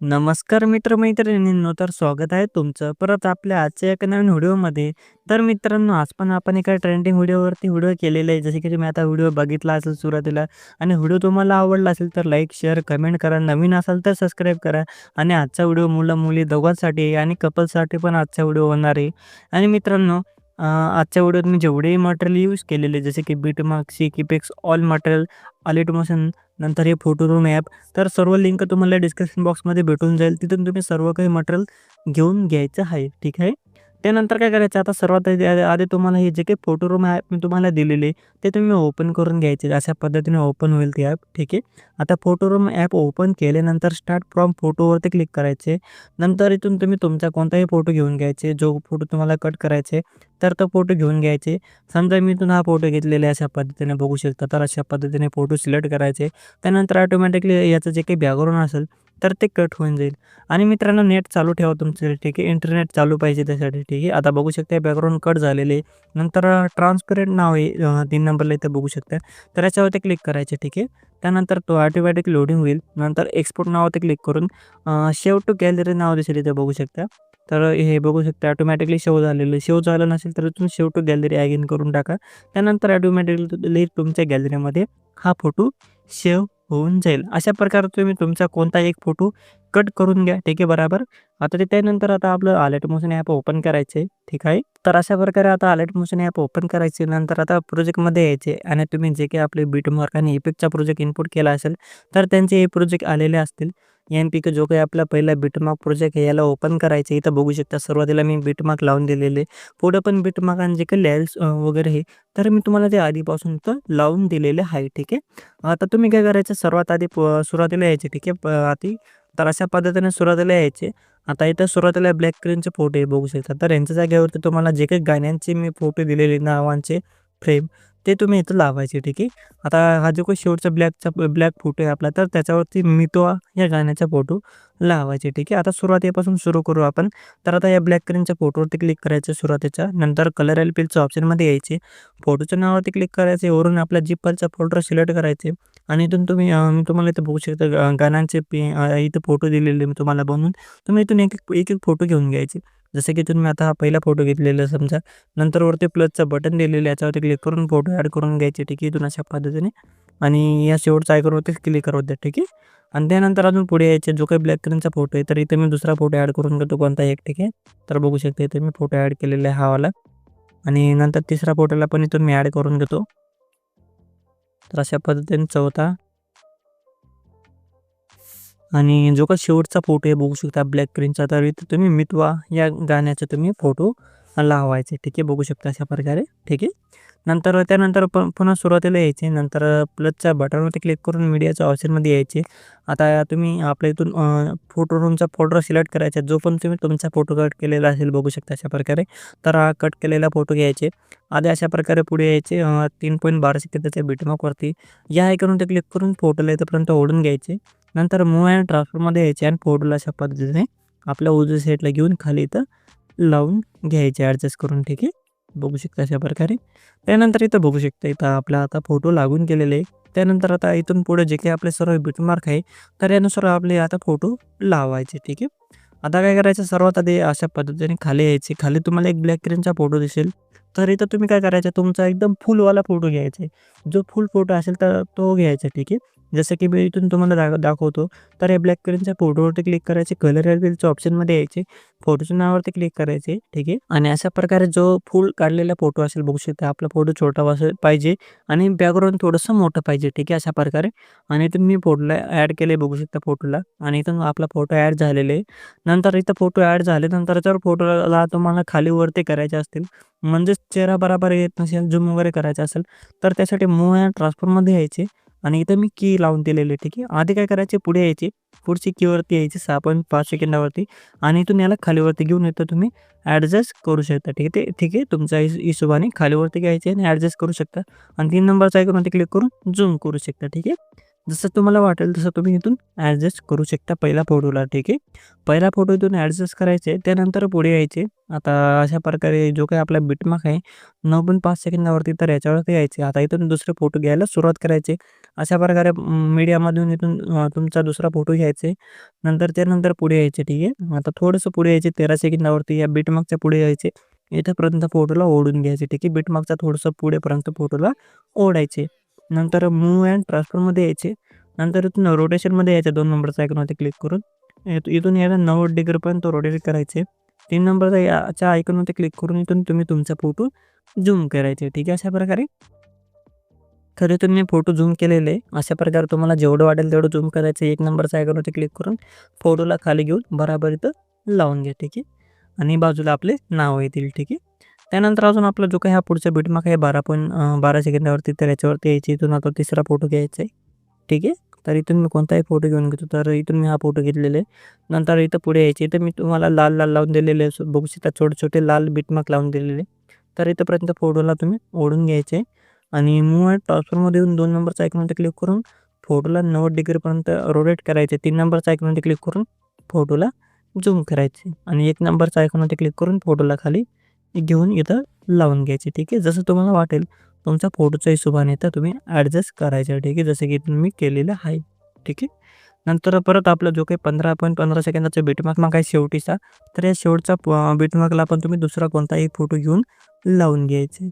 नमस्कार मित्र-मैत्रिणींनो, तर स्वागत आहे तुमचं परत आपल्या आजच्या एका नवीन व्हिडिओमध्ये. तर मित्रांनो, आज पण आपण एका ट्रेंडिंग व्हिडिओवरती व्हिडिओ केलेला आहे. जसे की तुम्ही आता व्हिडिओ बघितला असेल सुरुवातीला आणि व्हिडिओ तुम्हाला आवडला असेल तर लाईक, शेअर, कमेंट करा. नवीन असाल तर सबस्क्राईब करा आणि आजचा व्हिडिओ मुलं-मुली दोघांसाठी आहे आणि कपल्ससाठी पण आजचा व्हिडिओ होणार आहे. आणि मित्रांनो, आजच्या व्हिडिओत मी जेवढे मटेरियल यूज केलेले जसे की बिटमार्क, किपेक्स ऑल मटेरियल, मोशन नंतर हे फोटो रूम ॲप तर सर्व लिंक तुम्हाला डिस्क्रिप्शन बॉक्समध्ये भेटून जाईल. तिथून तुम्ही सर्व काही मटेरियल घेऊन घ्यायचं आहे. ठीक आहे. त्यानंतर काय करायचं आता सर्वात आधी तुम्हाला हे जे काही फोटो रूम ॲप मी तुम्हाला दिलेले ते तुम्ही ओपन करून घ्यायचे. अशा पद्धतीने ओपन होईल ते ॲप. ठीक आहे. आता फोटो रूम ॲप ओपन केल्यानंतर स्टार्ट फ्रॉम फोटोवरती क्लिक करायचे. नंतर इथून तुम्ही तुमचा कोणताही फोटो घेऊन घ्यायचे. जो फोटो तुम्हाला कट करायचे तर तो फोटो घेऊन घ्यायचे. समजा मी इथून हा फोटो घेतलेला अशा पद्धतीने बघू शकता. तर अशा पद्धतीने फोटो सिलेक्ट करायचे. त्यानंतर ऑटोमॅटिकली याचं जे काही बॅकग्राऊंड असेल तर ते कट होऊन जाईल. आणि मित्रांनो नेट चालू ठेवा तुमचं ठीक आहे. इंटरनेट चालू पाहिजे त्यासाठी ठीक आहे. आता बघू शकता बॅकग्राऊंड कट झालेले. नंतर ट्रान्सपरंट नाव आहे तीन नंबरला इथे बघू शकता. तर याच्यावरती क्लिक करायचे ठीक आहे. त्यानंतर तो ऑटोमॅटिक लोडिंग होईल. नंतर एक्सपोर्ट नावावरती क्लिक करून शेव टू गॅलरी नाव दिसेल इथे बघू शकता. तर हे बघू शकता ऑटोमॅटिकली शेव झालेलं शेव झालं नसेल तर तुम्ही शेव टू गॅलरी अगेन करून टाका. त्यानंतर ऑटोमॅटिकली तुमच्या गॅलरीमध्ये हा फोटो शेव होऊन जाईल. अशा प्रकारे तुम्ही तुमचा कोणता एक फोटो कट करून घ्या. ठीक आहे बरोबर. आता ते त्यानंतर आता आपलं आलेट मोशन ॲप ओपन करायचे. ठीक आहे. तर अशा प्रकारे आता आलेट मोशन ॲप ओपन करायचे. नंतर आता प्रोजेक्टमध्ये यायचे आणि तुम्ही जे काही आपले बीटमार्क आणि इफेक्टचा प्रोजेक्ट इनपुट केला असेल तर त्यांचे हे प्रोजेक्ट आलेले असतील. यापैकी जो काही आपला पहिला बिटमार्क प्रोजेक्ट आहे याला ओपन करायचे. इथं बघू शकता सुरुवातीला मी बिटमार्क लावून दिलेले. पुढं पण बिटमार्क आणि जे काही लेयर्स वगैरे आहे तर मी तुम्हाला ते आधीपासून तर लावून दिलेले आहे. ठीक आहे. आता तुम्ही काय करायचं सर्वात आधी सुरुवातीला यायचे ठीक आहे. आधी तर अशा पद्धतीने सुरुवातीला यायचे. आता इथं सुरुवातीला ब्लॅक स्क्रीनचे फोटो बघू शकता. तर यांच्या जागेवरती तुम्हाला जे काही गाण्यांचे मी फोटो दिलेले नावांचे फ्रेम ते तुम्ही इथं लावायचे. ठीक आहे. आता हा जो काही शेवटचा ब्लॅकचा ब्लॅक फोटो आहे आपला तर त्याच्यावरती मितोआ या गाण्याचा फोटो लावायचे. ठीक आहे. आता सुरुवातीपासून सुरू करू आपण. तर आता या ब्लॅक स्क्रीनच्या फोटोवरती क्लिक करायचं सुरुवातीच्या नंतर कलर एल पिलच्या ऑप्शनमध्ये यायचे. फोटोच्या नावावरती क्लिक करायचे. वरून आपल्या जिपरचा फोल्डर सिलेक्ट करायचे आणि इथून तुम्ही मी तुम्हाला इथं बघू शकता गाण्यांचे इथं फोटो दिलेले मी तुम्हाला बनवून. तुम्ही इथून एक एक फोटो घेऊन घ्यायचे. जसं की तुम्ही आता हा पहिला फोटो घेतलेला समजा. नंतर वरती प्लसचं बटन दिलेलं याच्यावरती क्लिक करून फोटो ॲड करून घ्यायचे. ठीक आहे. इथून अशा पद्धतीने आणि या शेवटचा आयकॉनवरती क्लिक करू द्या. ठीक आहे. आणि त्यानंतर अजून पुढे यायचे जो काही ब्लॅक कलरचा फोटो आहे तर इथे मी दुसरा फोटो ॲड करून घेतो कोणता एक. ठीक आहे. तर बघू शकता इथे मी फोटो ॲड केलेला आहे हावाला आणि नंतर तिसरा फोटोला पण इथून मी ॲड करून घेतो. तर अशा पद्धतीने चौथा आणि जो का शेवटचा फोटो आहे बघू शकता ब्लॅक क्रीनचा तर इथं तुम्ही मितवा या गाण्याचा तुम्ही फोटो लावायचे. ठीक आहे. बघू शकता अशा प्रकारे. ठीक आहे. नंतर त्यानंतर प पुन्हा सुरुवातीला यायचे. नंतर प्लसच्या बटनवरती क्लिक करून मीडियाच्या ऑप्शनमध्ये यायचे. आता तुम्ही आपल्या इथून फोटो रूमचा फोटो सिलेक्ट करायचा. जो पण तुम्ही तुमचा फोटो कट केलेला असेल बघू शकता अशा प्रकारे. तर हा कट केलेला फोटो घ्यायचे. आधी अशा प्रकारे पुढे यायचे 3.12 सेकंदाच्या बिटमॉकवरती या आयकॉनवरती क्लिक करून फोटोला इथपर्यंत ओढून घ्यायचे. नंतर मूव अँड ट्रान्सफरमध्ये यायचे आणि फोटोला अशा पद्धतीने आपल्या उजव्या साईडला घेऊन खाली इथं लावून घ्यायचे ॲडजस्ट करून. ठीक आहे. बघू शकता अशा प्रकारे. त्यानंतर इथं बघू शकता इथं आपला आता फोटो लागून गेलेले आहे. त्यानंतर आता इथून पुढे जे काही आपले सर्व बिटमार्क आहे तर यानुसार आपले आता फोटो लावायचे. ठीक आहे. आता काय करायचं सर्वात आधी अशा पद्धतीने खाली यायचे. खाली तुम्हाला एक ब्लॅक क्रीमचा फोटो दिसेल. तर इथं तुम्ही काय करायचं तुमचा एकदम फुलवाला फोटो घ्यायचा आहे. जो फुल फोटो असेल तर तो घ्यायचा. ठीक आहे. जसं की मी इथून तुम्हाला दा दाखवतो. तर या ब्लॅक कलरच्या फोटोवरती क्लिक करायचे. कलर रिलच्या ऑप्शनमध्ये यायचे. फोटोच्या नावावरती क्लिक करायचे. ठीक आहे. आणि अशा प्रकारे जो फुल काढलेला फोटो असेल बघू शकता आपला फोटो छोटा असेल पाहिजे आणि बॅकग्राऊंड थोडंसं मोठं पाहिजे. ठीक आहे. अशा प्रकारे आणि इथून मी फोटोला ॲड केले बघू शकता फोटोला आणि इथून आपला फोटो ॲड झालेले आहे. नंतर इथं फोटो ॲड झाले नंतर जर फोटोला तुम्हाला खाली वरती करायचे असतील म्हणजेच चेहरा बराबर येत नसेल झूम वगैरे करायचा असेल तर त्यासाठी मूव्ह अँड ट्रान्सफरमध्ये यायचे आणि इथं मी की लावून दिलेली आहे. ठीक आहे. आधी काय करायचे पुढे यायचे. पुढची कीवरती यायची सहा पॉईंट पाच सेकंदावरती आणि इथून याला खालीवरती घेऊन येतं तुम्ही ॲडजस्ट करू शकता. ठीक आहे. ते ठीक आहे. तुमच्या हिशोबाने खालीवरती घ्यायचे आणि ॲडजस्ट करू शकता आणि तीन नंबरचा आयकॉनवरती क्लिक करून झूम करू शकता. ठीक आहे. जसं तुम्हाला वाटेल तसं तुम्ही इथून ॲडजस्ट करू शकता पहिला फोटोला ठीक आहे? पहिला फोटो इथून ॲडजस्ट करायचे त्यानंतर पुढे यायचे. आता अशा प्रकारे जो काही आपला बिटमार्क आहे नऊ पण पाच सेकंदावरती तर याच्यावरती यायचे. आता इथून दुसरे फोटो घ्यायला सुरुवात करायचे. अशा प्रकारे मीडियामधून इथून तुमचा दुसरा फोटो घ्यायचे. नंतर त्यानंतर पुढे यायचे ठीक आहे? आता थोडंसं पुढे यायचे तेरा सेकंदावरती या बिटमार्कच्या पुढे यायचे. इथंपर्यंत फोटोला ओढून घ्यायचे ठीक आहे? बिटमार्कचा थोडंसं पुढेपर्यंत फोटोला ओढायचे. नंतर मूव्ह अँड ट्रान्सफरमध्ये यायचे. नंतर इथून रोटेशनमध्ये यायचे. दोन नंबरचा आयकॉनवरती क्लिक करून. इथून यायला नव्वद डिग्रीपर्यंत रोटेट करायचे. तीन नंबरचा याच्या आयकॉनवरती क्लिक करून इथून तुम्ही तुमचा फोटो झूम करायचे. ठीक आहे? अशा प्रकारे. खरं तुम्ही फोटो झूम केलेले. अशा प्रकारे तुम्हाला जेवढं वाटेल तेवढं झूम करायचं. एक नंबरचा आयकॉनवरती क्लिक करून फोटोला खाली घेऊन बराबर इथं लावून घ्या. ठीक आहे? आणि बाजूला आपले नाव येतील. ठीक आहे? त्यानंतर अजून आपला जो काही हा पुढचा बिटमार्क आहे बारा पॉईंट बारा सेकंदावरती तर याच्यावरती यायची. इथून आता तिसरा फोटो घ्यायचा आहे. ठीक आहे? तर इथून मी कोणताही फोटो घेऊन घेतो. तर इथून मी हा फोटो घेतलेला आहे. नंतर इथं पुढे यायचे. इथं मी तुम्हाला लाल लाल लावून दिलेले बघू शकता छोटे छोटे लाल बीटमार्क लावून दिलेले तर इथंपर्यंत फोटोला तुम्ही ओढून घ्यायचे आणि मूव अँड ट्रान्सफरमध्ये येऊन दोन नंबरचा आयकॉनवरती क्लिक करून फोटोला नव्वद डिग्रीपर्यंत रोटेट करायचे तीन नंबरचा आयकॉनवरती क्लिक करून फोटोला झूम करायचे आणि एक नंबरचा आयकॉनवरती क्लिक करून फोटोला खाली घेऊन इथं लावून घ्यायचे ठीक आहे? जसं तुम्हाला वाटेल तुमचा फोटोच्या हिशोबाने तर तुम्ही ॲडजस्ट करायचं ठीक आहे? जसं की इथून मी केलेलं आहे ठीक आहे? नंतर परत आपला जो काही पंधरा पॉईंट पंधरा सेकंदाचा बीटमार्क मग आहे शेवटीचा तर या शेवटचा बीटमार्कला पण तुम्ही दुसरा कोणताही फोटो घेऊन लावून घ्यायचे.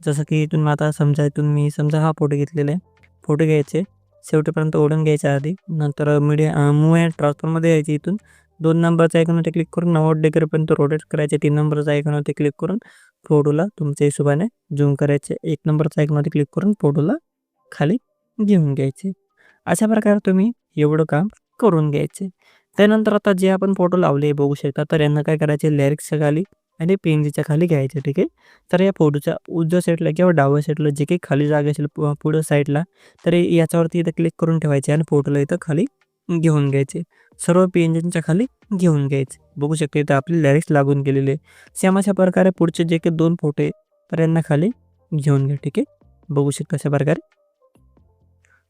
जसं की इथून आता समजा इथून मी समजा हा फोटो घेतलेला आहे. फोटो घ्यायचे शेवटीपर्यंत ओढून घ्यायच्या आधी नंतर मीडिया मूव अँड ट्रान्सफरमध्ये यायचे इथून. दोन नंबरचा आयकॉनवरती क्लिक करून नव्वद डिग्रीपर्यंत रोटेट करायचे. तीन नंबरचा आयकॉनवरती क्लिक करून फोटोला तुमच्या हिशोबाने झूम करायचे. एक नंबरचा आयकॉनवरती क्लिक करून फोटोला खाली घेऊन घ्यायचे. अशा प्रकारे तुम्ही एवढं काम करून घ्यायचे. त्यानंतर आता जे आपण फोटो लावले बघू शकता तर यांना काय करायचे? लिरिक्सच्या खाली आणि पेनजीच्या खाली घ्यायचे ठीक आहे? तर या फोटोच्या उजव्या साईडला किंवा डाव्या साईडला जे काही खाली जागा असेल पु- पुढं साईडला तर याच्यावरती इथं क्लिक करून ठेवायचे आणि फोटोला इथं खाली घेऊन घ्यायचे. सर्व पेंजनच्या खाली घेऊन घ्यायचे. बघू शकते इथं आपले लॅरिक्स लागून गेलेले सेम अशा प्रकारे पुढचे जे काही दोन फोटो पर्यंत यांना खाली घेऊन घ्या ठीक आहे? बघू शकता अशा प्रकारे.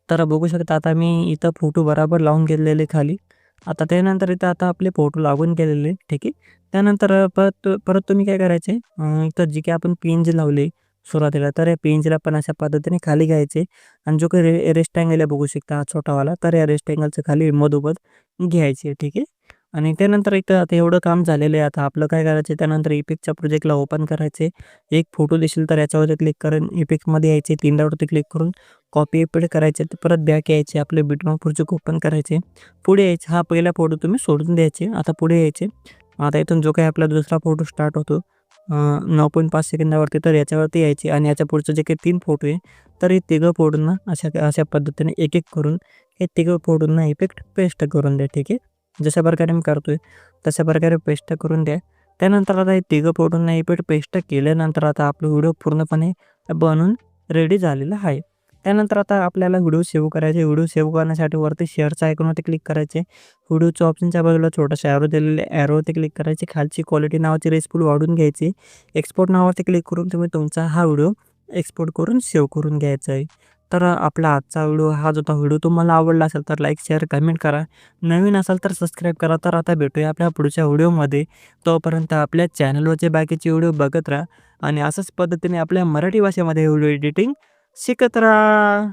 तर बघू शकता आता मी इथं फोटो बराबर लावून गेलेले खाली. आता त्यानंतर इथं आता आपले फोटो लागून गेलेले ठीक आहे? त्यानंतर परत परत तुम्ही काय करायचे? इथं जे काही आपण पेंज लावले सुरुवातीला तर या पेंजला पण अशा पद्धतीने खाली घ्यायचे. आणि जो काही रे रेस्टँगल बघू शकता हा छोटावाला तर या रेस्टँगलचं खाली मधोमध घ्यायचे ठीक आहे? आणि त्यानंतर इथं आता एवढं काम झालेलं आहे. आता आपलं काय करायचं त्यानंतर इपिकच्या प्रोजेक्टला ओपन करायचे. एक फोटो देशील तर याच्यावरती क्लिक करून इपिकमध्ये यायचे. तीन डावरती क्लिक करून कॉपी पेड करायचे. तर परत बॅक यायचे. आपले बिटमॉक प्रोजेक्ट ओपन करायचे. पुढे यायचे. हा पहिला फोटो तुम्ही सोडून द्यायचे. आता पुढे यायचे. आता इथून जो काही आपला दुसरा फोटो स्टार्ट होतो नऊ पॉईंट पाच सेकंदावरती तर याच्यावरती यायची आणि याच्या पुढचं जे काही तीन फोटो आहे तर हे तिघं फोटोंना अशा अशा पद्धतीने एक एक करून हे तिघं फोटोंना इफेक्ट पेस्ट करून द्या ठीक आहे? जशा प्रकारे मी करतोय तशा प्रकारे पेस्ट करून द्या. त्यानंतर आता हे तिघं फोटोंना इफेक्ट पेस्ट केल्यानंतर आता आपलं व्हिडिओ पूर्णपणे बनून रेडी झालेला आहे. त्यानंतर आता आपल्याला व्हिडिओ सेव्ह करायचे. व्हिडिओ सेव्ह करण्यासाठी वरती शेअरचा आयकॉनवरती क्लिक करायचे. व्हिडिओच्या ऑप्शनच्या बाजूला छोटासा ॲरो दिलेले ॲरोवरती क्लिक करायचे. खालची क्वालिटी नावाची रेसपूल वाढून घ्यायची. एक्सपोर्ट नावावरती क्लिक करून तुम्ही तुमचा हा व्हिडिओ एक्सपोर्ट करून सेव्ह करून घ्यायचा आहे. तर आपला आजचा व्हिडिओ हा जो व्हिडिओ तुम्हाला आवडला असेल तर लाईक शेअर कमेंट करा. नवीन असाल तर सबस्क्राईब करा. तर आता भेटूया आपल्या पुढच्या व्हिडिओमध्ये. तोपर्यंत आपल्या चॅनलवरचे बाकीचे व्हिडिओ बघत राहा. आणि असंच पद्धतीने आपल्या मराठी भाषेमध्ये व्हिडिओ एडिटिंग शिकत राहा